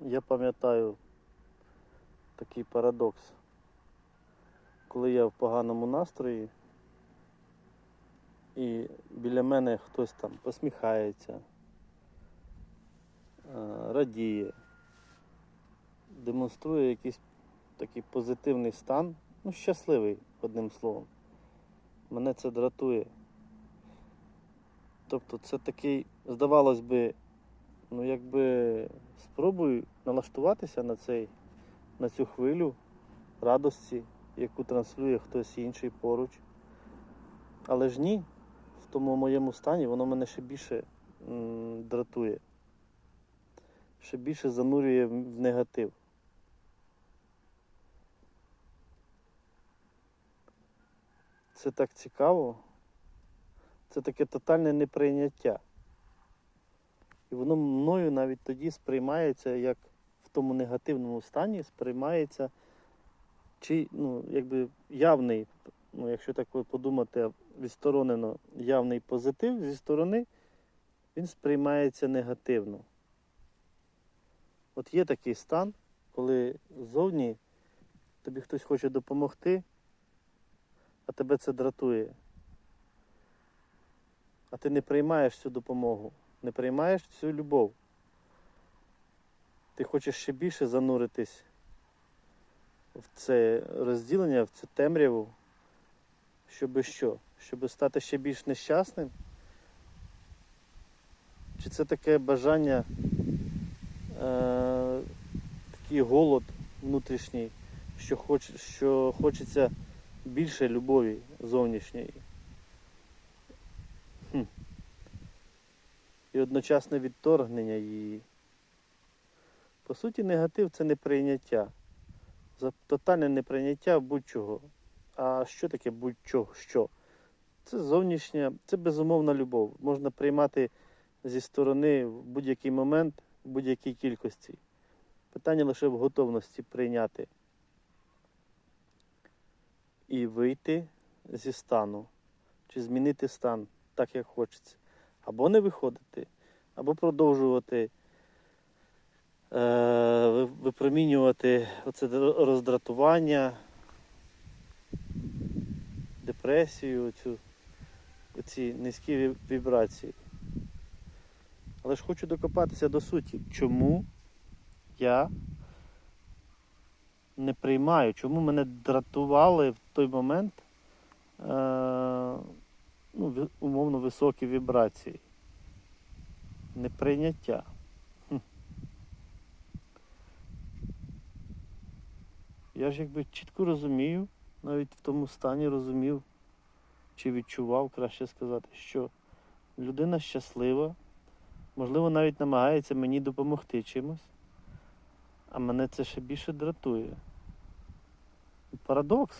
Я пам'ятаю такий парадокс. Коли я в поганому настрої, і біля мене хтось там посміхається, е, радіє, демонструє якийсь такий позитивний стан, ну, щасливий, одним словом. Мене це дратує. Тобто це такий, здавалось би, ну якби спробуй налаштуватися на цей, на цю хвилю радості, яку транслює хтось інший поруч. Але ж ні, в тому моєму стані воно мене ще більше м, дратує, ще більше занурює в негатив. Це так цікаво. Це таке тотальне неприйняття. І воно мною навіть тоді сприймається, як в тому негативному стані сприймається чи, ну, якби явний, ну, якщо так подумати, відсторонено явний позитив зі сторони, він сприймається негативно. От є такий стан, коли ззовні тобі хтось хоче допомогти, а тебе це дратує. А ти не приймаєш цю допомогу, не приймаєш цю любов. Ти хочеш ще більше зануритись в це розділення, в цю темряву, щоби що? Щоби стати ще більш нещасним? Чи це таке бажання, е, такий голод внутрішній, що, хоч, що хочеться більше любові зовнішньої? І одночасне відторгнення її. По суті, негатив це неприйняття. За тотальне неприйняття будь-чого. А що таке будь-чого? Що? Це зовнішня, це безумовна любов. Можна приймати зі сторони в будь-який момент, в будь-якій кількості. Питання лише в готовності прийняти і вийти зі стану, чи змінити стан так, як хочеться. Або не виходити, або продовжувати е, випромінювати оце роздратування, депресію, цю, ці низькі вібрації. Але ж хочу докопатися до суті. Чому я не приймаю, чому мене дратували в той момент е, ну, умовно високі вібрації? Неприйняття. Я ж якби чітко розумію, навіть в тому стані розумів, чи відчував, краще сказати, що людина щаслива, можливо, навіть намагається мені допомогти чимось, а мене це ще більше дратує. Парадокс,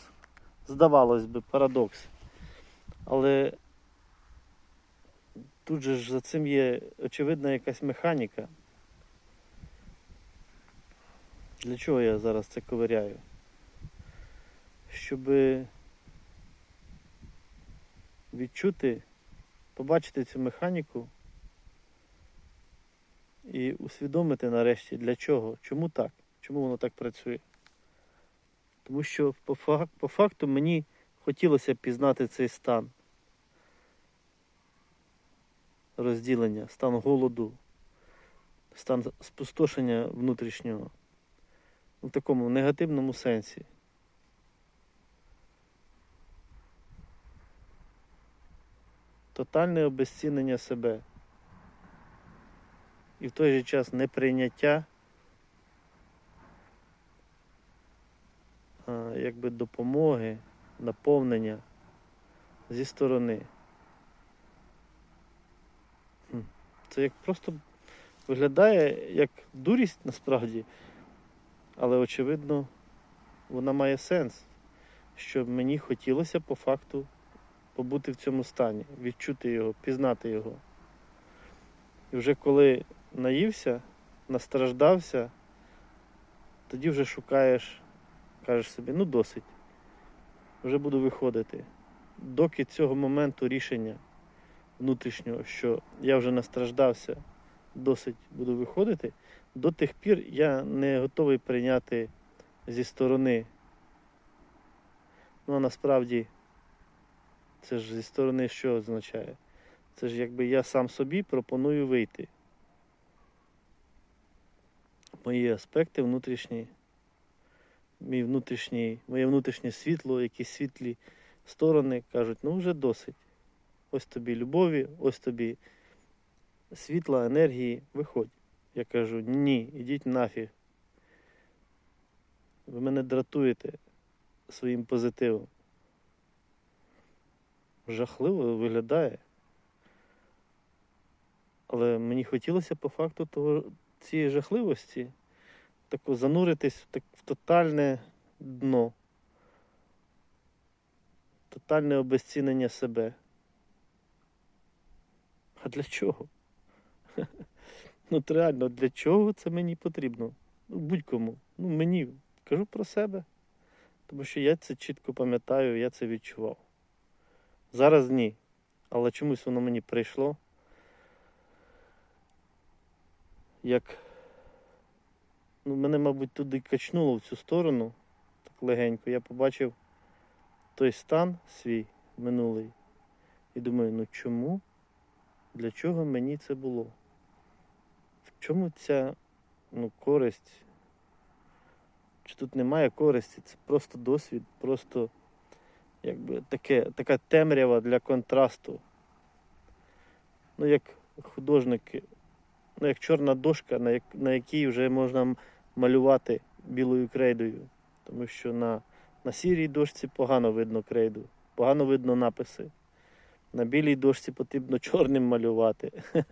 здавалось би, парадокс. Але тут же ж за цим є очевидна якась механіка. Для чого я зараз це ковиряю? Щоб відчути, побачити цю механіку і усвідомити нарешті для чого, чому так, чому воно так працює. Тому що по, факту мені хотілося пізнати цей стан розділення, стан голоду, стан спустошення внутрішнього в такому негативному сенсі. Тотальне обезцінення себе. І в той же час неприйняття якби допомоги, наповнення зі сторони. Хм. Це як просто виглядає як дурість насправді, але очевидно вона має сенс, що мені хотілося по факту побути в цьому стані, відчути його, пізнати його. І вже коли наївся, настраждався, тоді вже шукаєш, кажеш собі, ну досить, вже буду виходити. Доки цього моменту рішення внутрішнього, що я вже настраждався, досить буду виходити, до тих пір я не готовий прийняти зі сторони. Ну а насправді це ж зі сторони що означає? Це ж якби я сам собі пропоную вийти. Мої аспекти внутрішні, мій внутрішній, моє внутрішнє світло, якісь світлі сторони кажуть, ну вже досить. Ось тобі любові, ось тобі світла, енергії, виходь. Я кажу, ні, ідіть нафіг. Ви мене дратуєте своїм позитивом. Жахливо виглядає. Але мені хотілося по факту того, цієї жахливості тако зануритись так, в тотальне дно, тотальне обезцінення себе. А для чого? Ну, от реально, для чого це мені потрібно? Ну, будь-кому. Ну, мені кажу про себе. Тому що я це чітко пам'ятаю, я це відчував. Зараз ні. Але чомусь воно мені прийшло. Як. Ну, мене, мабуть, туди качнуло в цю сторону, так легенько. Я побачив той стан свій минулий. І думаю, ну чому? Для чого мені це було? В чому ця ну, користь? Чи тут немає користі? Це просто досвід, просто якби таке, така темрява для контрасту. Ну, як художники, ну, як чорна дошка, на, як, на якій вже можна малювати білою крейдою. Тому що на, на сірій дошці погано видно крейду, погано видно написи. На білій дошці потрібно чорним малювати.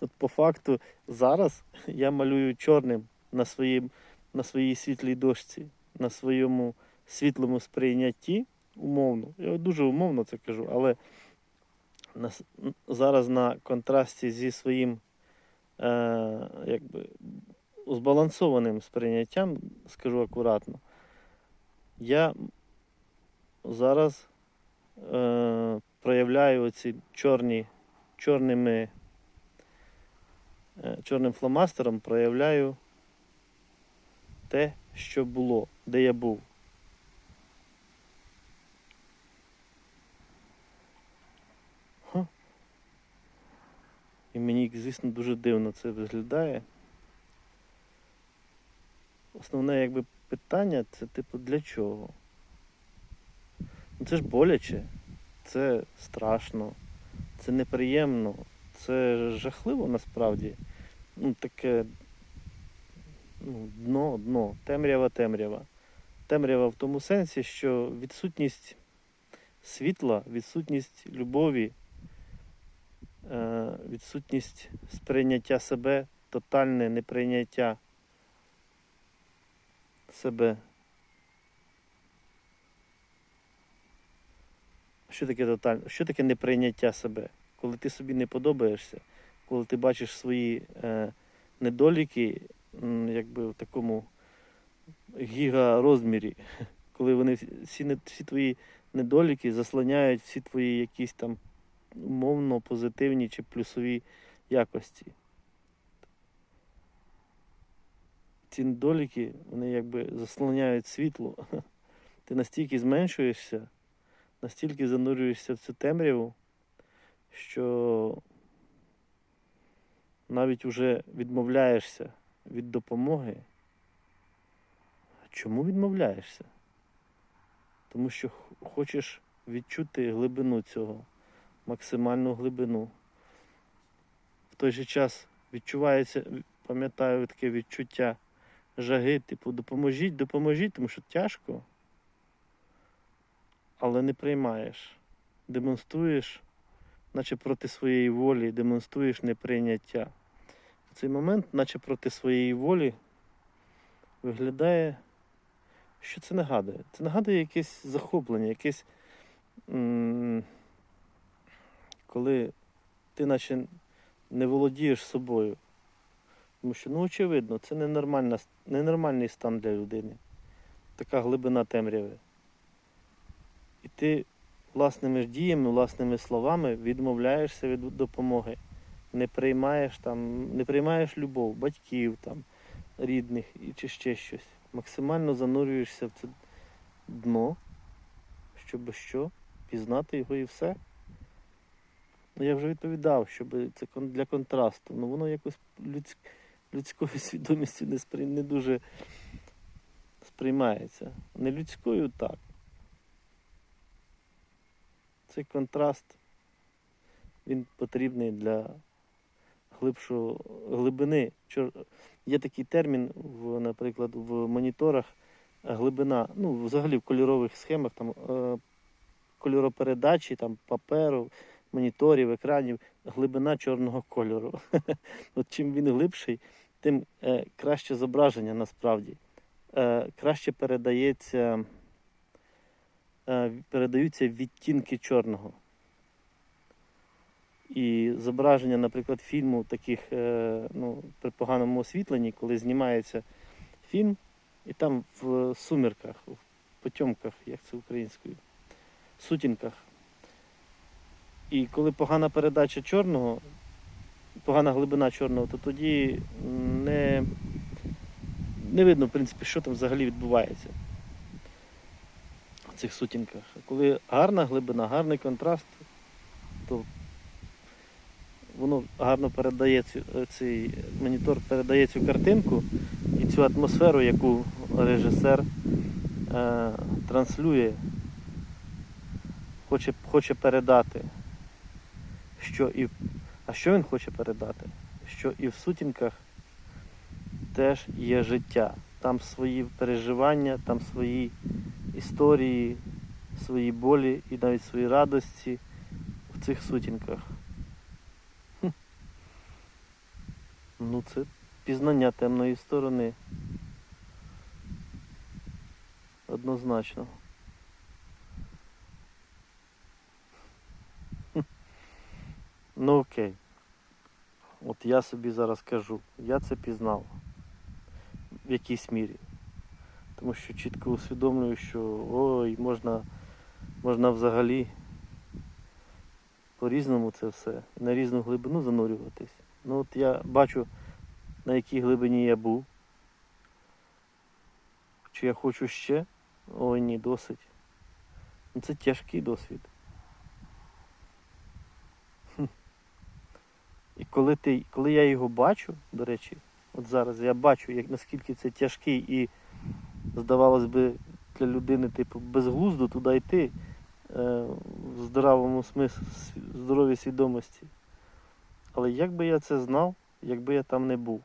От по факту зараз я малюю чорним на, своїм, на своїй світлій дошці, на своєму світлому сприйнятті, умовно. Я дуже умовно це кажу, але на, зараз на контрасті зі своїм е, якби, збалансованим сприйняттям, скажу акуратно, я зараз е, проявляю оці чорні, чорними, е, чорним фломастером проявляю те, що було, де я був. І мені, звісно, дуже дивно це виглядає. Основне якби питання це типу для чого? Ну це ж боляче, це страшно, це неприємно, це жахливо насправді. Ну таке ну, дно, дно, темрява, темрява. Темрява в тому сенсі, що відсутність світла, відсутність любові, е, відсутність сприйняття себе, тотальне неприйняття себе. Що таке тотальне? Що таке неприйняття себе? Коли ти собі не подобаєшся, коли ти бачиш свої е, недоліки, якби в такому гіга-розмірі, коли вони всі, всі твої недоліки заслоняють всі твої якісь там умовно позитивні чи плюсові якості. Ці недоліки, вони якби заслоняють світло. Ти настільки зменшуєшся, настільки занурюєшся в цю темряву, що навіть вже відмовляєшся від допомоги. Чому відмовляєшся? Тому що хочеш відчути глибину цього, максимальну глибину. В той же час відчувається, пам'ятаю таке відчуття жаги, типу, допоможіть, допоможіть, тому що тяжко, але не приймаєш. Демонструєш, наче проти своєї волі, демонструєш неприйняття. В цей момент, наче проти своєї волі, виглядає, що це нагадує? Це нагадує якесь захоплення, якесь. коли ти наче не володієш собою. Тому що, ну, очевидно, це ненормальний стан для людини. Така глибина темряви. І ти власними діями, власними словами відмовляєшся від допомоги. не приймаєш там, не приймаєш любов, батьків там, рідних чи ще щось. Максимально занурюєшся в це дно, щоб що, пізнати його і все. Ну, я вже відповідав, щоб це для контрасту. Ну воно якось людсь... людською свідомістю не, сприй... не дуже сприймається. Не людською так. Цей контраст він потрібний для глибшого глибини. Є такий термін, в, наприклад, в моніторах глибина, ну, взагалі в кольорових схемах, там е, кольоропередачі, там паперу, моніторів, екранів, глибина чорного кольору. От чим він глибший, тим е, краще зображення насправді. Е, краще передається, передаються відтінки чорного. І зображення, наприклад, фільму таких е, ну, при поганому освітленні, коли знімається фільм, і там в сумірках, в потьомках, як це українською, сутінках. І коли погана передача чорного, погана глибина чорного, то тоді не, не видно, в принципі, що там взагалі відбувається в цих сутінках. Коли гарна глибина, гарний контраст, то воно гарно передає цю, е, цей монітор передає цю картинку і цю атмосферу, яку режисер е, транслює, хоче, хоче передати. Що і, а що він хоче передати? Що і в сутінках теж є життя. Там свої переживання, там свої історії, свої болі і навіть свої радості в цих сутінках. Хм. Ну, це пізнання темної сторони. Однозначно. Ну окей. От я собі зараз кажу, я це пізнав в якійсь мірі. Тому що чітко усвідомлюю, що ой, можна, можна взагалі по-різному це все, на різну глибину занурюватись. Ну от я бачу, на якій глибині я був. Чи я хочу ще? Ой ні, досить. Ну, Це тяжкий досвід. І коли, ти, коли я його бачу, до речі, от зараз я бачу, як наскільки це тяжкий і, здавалось би, для людини, типу, безглуздо туди йти е, в здоровому смислі, в здоровій свідомості. Але як би я це знав, якби я там не був?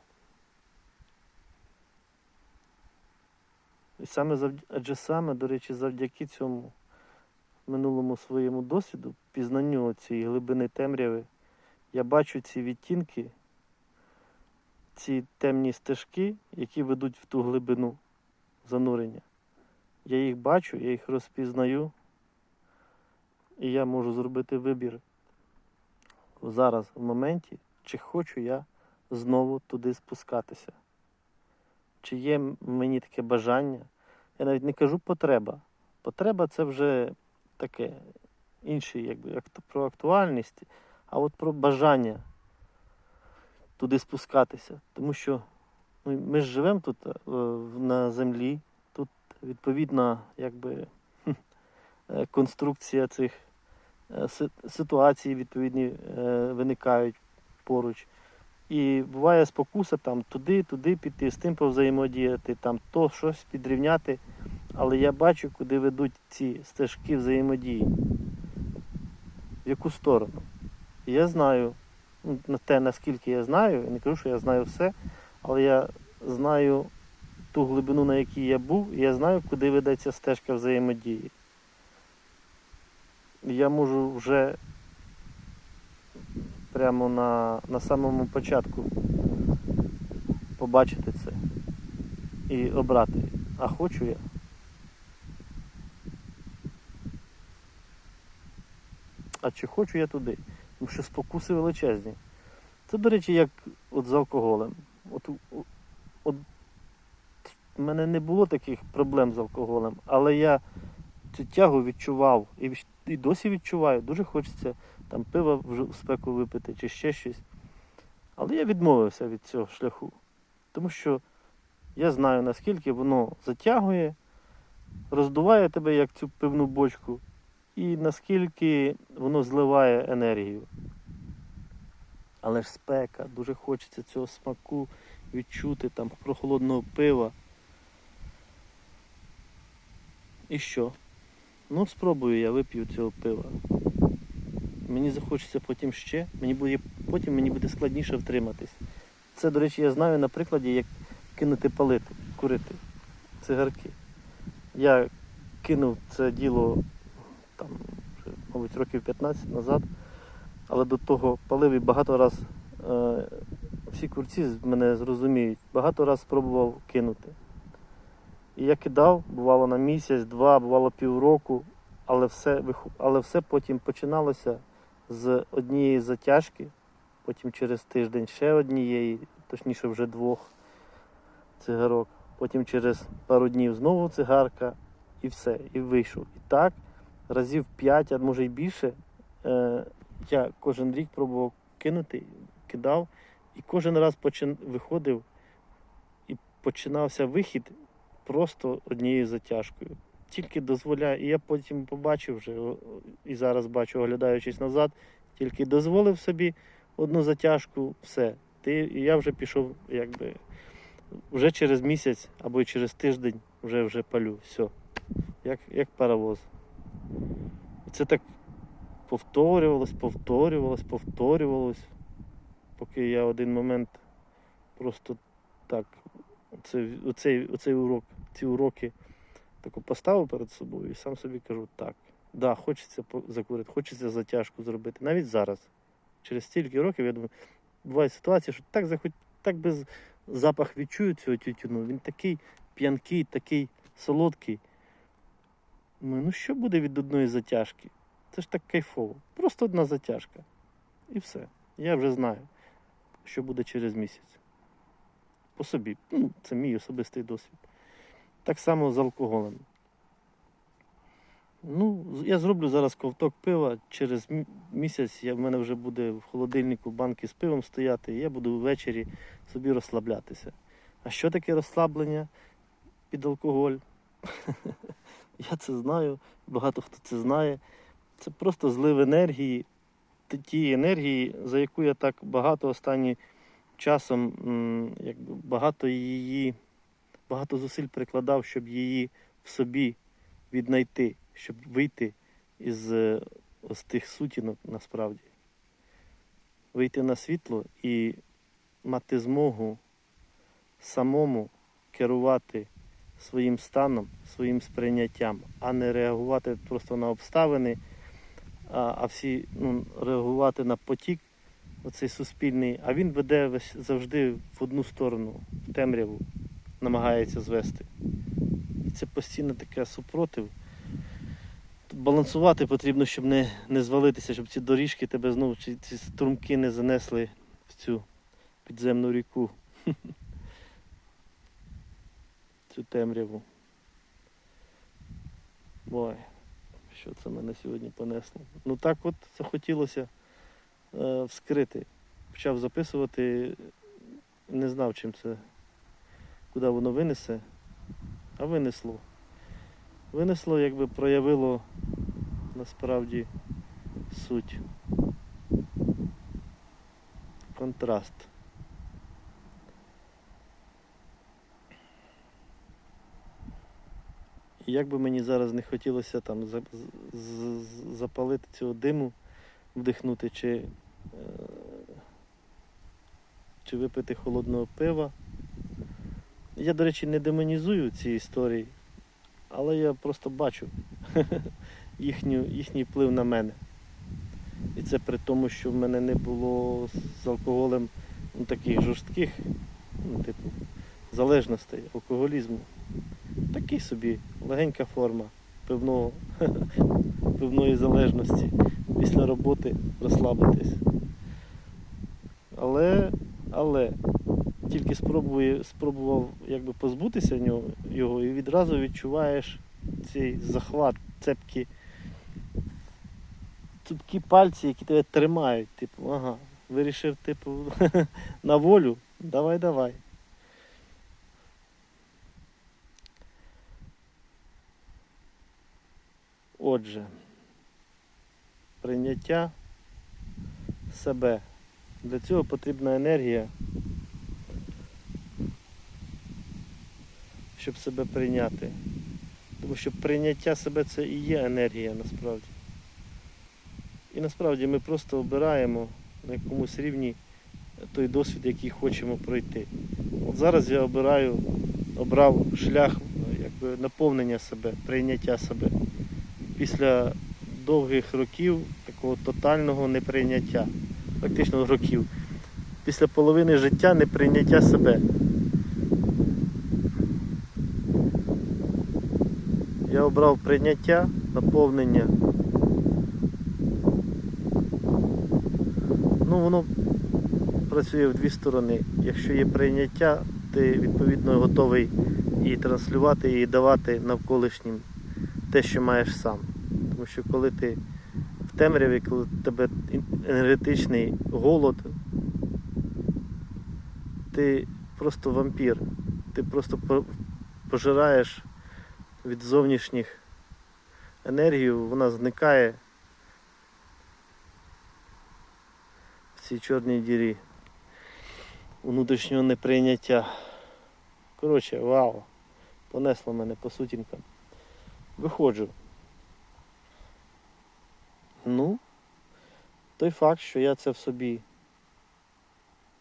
І саме завдя... адже саме, до речі, завдяки цьому минулому своєму досвіду, пізнанню цієї глибини темряви, я бачу ці відтінки, ці темні стежки, які ведуть в ту глибину занурення. Я їх бачу, я їх розпізнаю, і я можу зробити вибір зараз, в моменті, чи хочу я знову туди спускатися. Чи є мені таке бажання? Я навіть не кажу потреба. Потреба це вже таке інше, якби як про актуальність, а от про бажання туди спускатися. Тому що ну, ми ж живемо тут е, на землі, тут відповідна якби, е, конструкція цих е, ситуацій відповідні виникають поруч. І буває спокуса там туди, туди піти, з тим повзаємодіяти, там то щось підрівняти. Але я бачу, куди ведуть ці стежки взаємодії. В яку сторону. Я знаю, на те, наскільки я знаю, я не кажу, що я знаю все, але я знаю ту глибину, на якій я був, і я знаю, куди ведеться стежка взаємодії. Я можу вже прямо на, на самому початку побачити це і обрати. А хочу я. А чи хочу я туди? Тому що спокуси величезні. Це, до речі, як от з алкоголем. От, у- от в мене не було таких проблем з алкоголем, але я цю тягу відчував і, і досі відчуваю. Дуже хочеться там пива в спеку випити чи ще щось. Але я відмовився від цього шляху. Тому що я знаю, наскільки воно затягує, роздуває тебе як цю пивну бочку, і наскільки воно зливає енергію. Але ж спека, дуже хочеться цього смаку відчути там прохолодного пива. І що? Ну, спробую я вип'ю цього пива. Мені захочеться потім ще, мені буде, потім мені буде складніше втриматись. Це, до речі, я знаю на прикладі, як кинути палити, курити цигарки. Я кинув це діло там, мабуть, років 15 назад, але до того палив і багато раз е, всі курці мене зрозуміють, багато раз спробував кинути. І я кидав, бувало на місяць, два, бувало півроку, але все, але все потім починалося з однієї затяжки, потім через тиждень ще однієї, точніше вже двох цигарок, потім через пару днів знову цигарка, і все, і вийшов. І так, разів п'ять, а може й більше, е, я кожен рік пробував кинути, кидав, і кожен раз почин... виходив і починався вихід просто однією затяжкою. Тільки дозволяє, і я потім побачив вже, і зараз бачу, оглядаючись назад, тільки дозволив собі одну затяжку, все. Ти, і я вже пішов, якби вже через місяць або через тиждень вже вже палю. Все. Як, як паровоз. Це так повторювалось, повторювалось, повторювалось, поки я один момент просто так, оце, оцей, оцей урок, ці уроки таку поставив перед собою і сам собі кажу, так, да, хочеться закурити, хочеться затяжку зробити. Навіть зараз. Через стільки років, я думаю, буває ситуація, що так захоть, так без запах відчую цього тютюну. Він такий п'янкий, такий солодкий. Думаю, ну що буде від одної затяжки? Це ж так кайфово. Просто одна затяжка. І все. Я вже знаю, що буде через місяць. По собі. Ну, це мій особистий досвід. Так само з алкоголем. Ну, я зроблю зараз ковток пива. Через місяць я, в мене вже буде в холодильнику банки з пивом стояти, і я буду ввечері собі розслаблятися. А що таке розслаблення під алкоголь? Я це знаю, багато хто це знає. Це просто злив енергії, тієї енергії, за яку я так багато останнім часом, якби багато її, багато зусиль прикладав, щоб її в собі віднайти, щоб вийти із е, ось тих сутінок насправді. Вийти на світло і мати змогу самому керувати своїм станом, своїм сприйняттям, а не реагувати просто на обставини, а, а всі ну, реагувати на потік, оцей суспільний, а він веде весь завжди в одну сторону, в темряву, намагається звести. Це постійно таке супротив. Балансувати потрібно, щоб не, не звалитися, щоб ці доріжки тебе знову, ці струмки не занесли в цю підземну ріку. Цю темряву. Ой, що це мене сьогодні понесло. Ну так от захотілося е, вскрити. Почав записувати, не знав, чим це, куди воно винесе, а винесло. Винесло, якби проявило насправді суть. Контраст. Як би мені зараз не хотілося там запалити цього диму, вдихнути чи, е, чи випити холодного пива. Я, до речі, не демонізую ці історії, але я просто бачу їхню, їхній вплив на мене. І це при тому, що в мене не було з алкоголем ну, таких жорстких, ну, типу, залежностей, алкоголізму. Такий собі легенька форма пивного, пивної залежності. Після роботи розслабитись. Але, але тільки спробую, спробував якби позбутися нього, його і відразу відчуваєш цей захват, цепкі, цупкі пальці, які тебе тримають. Типу, ага, Вирішив, типу, на волю. Давай, Отже, прийняття себе. Для цього потрібна енергія, щоб себе прийняти. Тому що прийняття себе це і є енергія насправді. І насправді ми просто обираємо на якомусь рівні той досвід, який хочемо пройти. От зараз я обираю, обрав шлях якби, наповнення себе, прийняття себе. Після довгих років такого тотального неприйняття, фактично років. Після половини життя неприйняття себе. Я обрав прийняття, наповнення. Ну, воно працює в дві сторони. Якщо є прийняття, ти відповідно готовий і транслювати, і давати навколишнім те, що маєш сам. Тому що коли ти в темряві, коли тебе енергетичний голод, ти просто вампір. Ти просто пожираєш від зовнішніх енергію, вона зникає в цій чорній дірі внутрішнього неприйняття. Коротше, вау, понесло мене по сутінкам. Виходжу. Ну, той факт, що я це в собі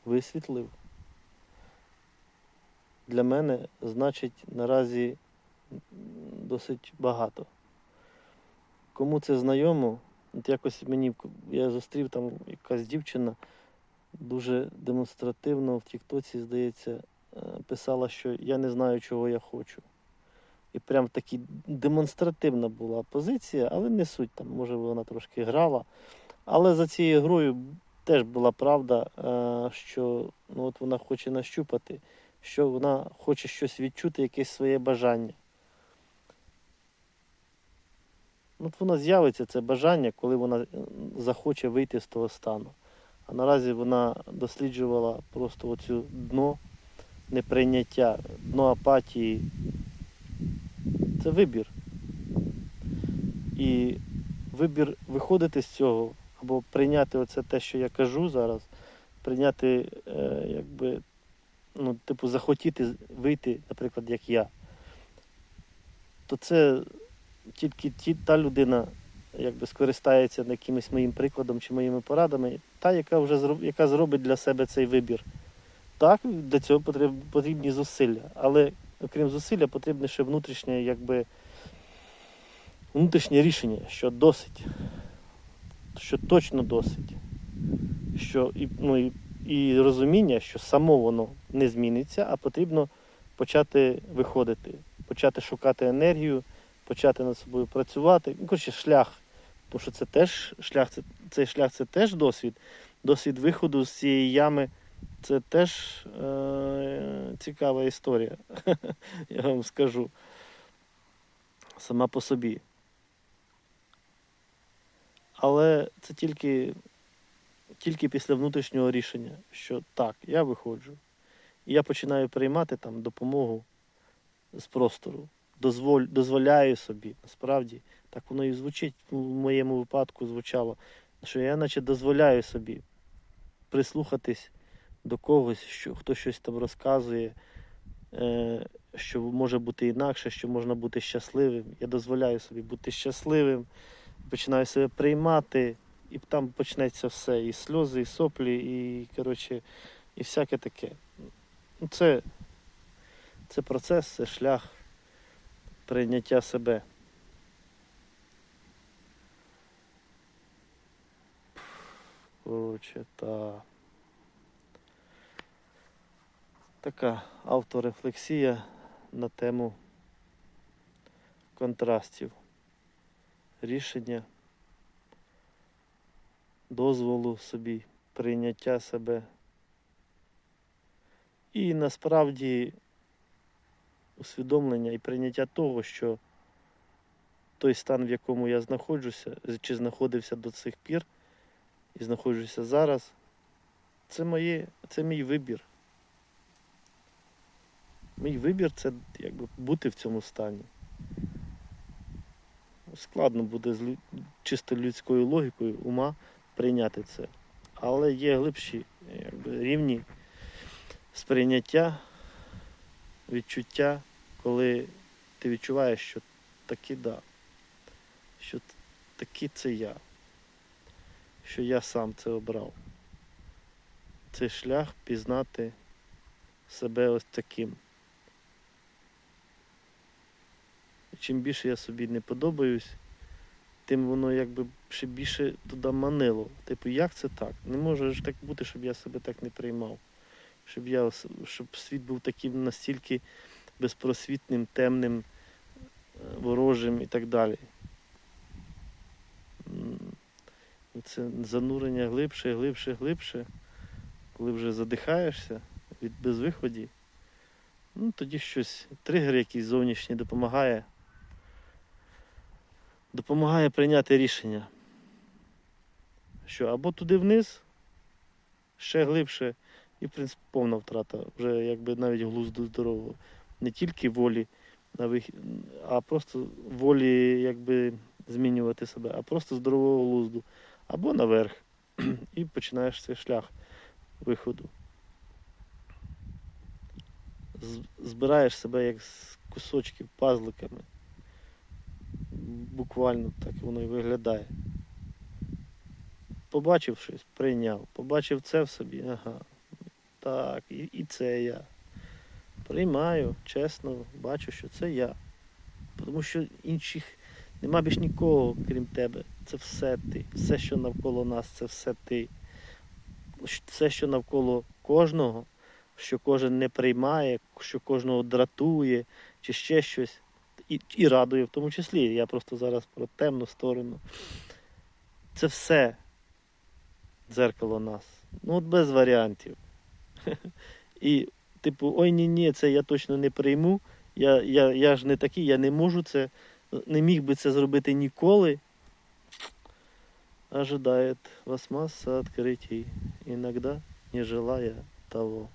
висвітлив, для мене значить наразі досить багато. Кому це знайомо, от якось мені я зустрів там якась дівчина дуже демонстративно в Тіктоці, здається, е, писала, що я не знаю, чого я хочу. І прям такі демонстративна була позиція, але не суть там, може вона трошки грала. Але за цією грою теж була правда, е, що ну, от вона хоче нащупати, що вона хоче щось відчути, якесь своє бажання. Ну, От воно з'явиться це бажання, коли вона е, захоче вийти з того стану. А наразі вона досліджувала просто оцю дно неприйняття, дно апатії. Це вибір. І вибір виходити з цього або прийняти оце те, що я кажу зараз, прийняти, е, якби, ну, типу, захотіти вийти, наприклад, як я, то це тільки ті, та людина якби скористається якимось моїм прикладом чи моїми порадами, та, яка вже яка зробить для себе цей вибір. Так, для цього потрібні зусилля, але окрім зусилля, потрібне ще внутрішнє, якби, внутрішнє рішення, що досить, що точно досить, що і, ну, і, і розуміння, що само воно не зміниться, а потрібно почати виходити, почати шукати енергію, почати над собою працювати. Ну, коротше, шлях. Тому що це теж шлях, це, цей шлях це теж досвід. Досвід виходу з цієї ями це теж е- цікава історія, я вам скажу. Сама по собі. Але це тільки, тільки після внутрішнього рішення, що так, я виходжу. І я починаю приймати там допомогу з простору. Дозволь, дозволяю собі, насправді, так воно і звучить в моєму випадку звучало, що я наче дозволяю собі прислухатись до когось, що хто щось там розказує, е, що може бути інакше, що можна бути щасливим. Я дозволяю собі бути щасливим, починаю себе приймати, і там почнеться все. І сльози, і соплі, і, коротше, і всяке таке. Ну, Це, це процес, це шлях прийняття себе. Коротше, та. Така авторефлексія на тему контрастів, рішення, дозволу собі, прийняття себе. І насправді усвідомлення і прийняття того, що той стан, в якому я знаходжуся, чи знаходився до цих пір, і знаходжуся зараз, це моє, це мій вибір. Мій вибір це якби бути в цьому стані. Складно буде з чисто людською логікою ума прийняти це. Але є глибші якби, рівні сприйняття, відчуття, коли ти відчуваєш, що таки да, що таки це я, що я сам це обрав. Цей шлях пізнати себе ось таким. І чим більше я собі не подобаюсь, тим воно якби ще більше туди манило. Типу, як це так? Не може ж так бути, щоб я себе так не приймав. Щоб, я, щоб світ був таким настільки безпросвітним, темним, е, ворожим і так далі. Це занурення глибше, глибше, глибше, коли вже задихаєшся від безвиході, ну тоді щось, тригер якийсь зовнішній допомагає. Допомагає прийняти рішення, що або туди вниз, ще глибше, і, в принципі, повна втрата, вже якби навіть глузду здорового. Не тільки волі на вихід, а просто волі якби змінювати себе, а просто здорового глузду. Або наверх. І починаєш цей шлях виходу. Збираєш себе як з кусочків пазликами. Буквально так воно і виглядає. Побачив щось, прийняв. Побачив це в собі, ага. Так, і, і це я. Приймаю, чесно, бачу, що це я. Тому що інших нема більш нікого, крім тебе. Це все ти. Все, що навколо нас, це все ти. Все, що навколо кожного, що кожен не приймає, що кожного дратує, чи ще щось. І, і радує в тому числі. Я просто зараз про темну сторону. Це все дзеркало нас. Ну от без варіантів. І, типу, ой ні, ні, це я точно не прийму. Я, я, я ж не такий, я не можу це, не міг би це зробити ніколи. Ожидает вас масса открытий, иногда не желая того.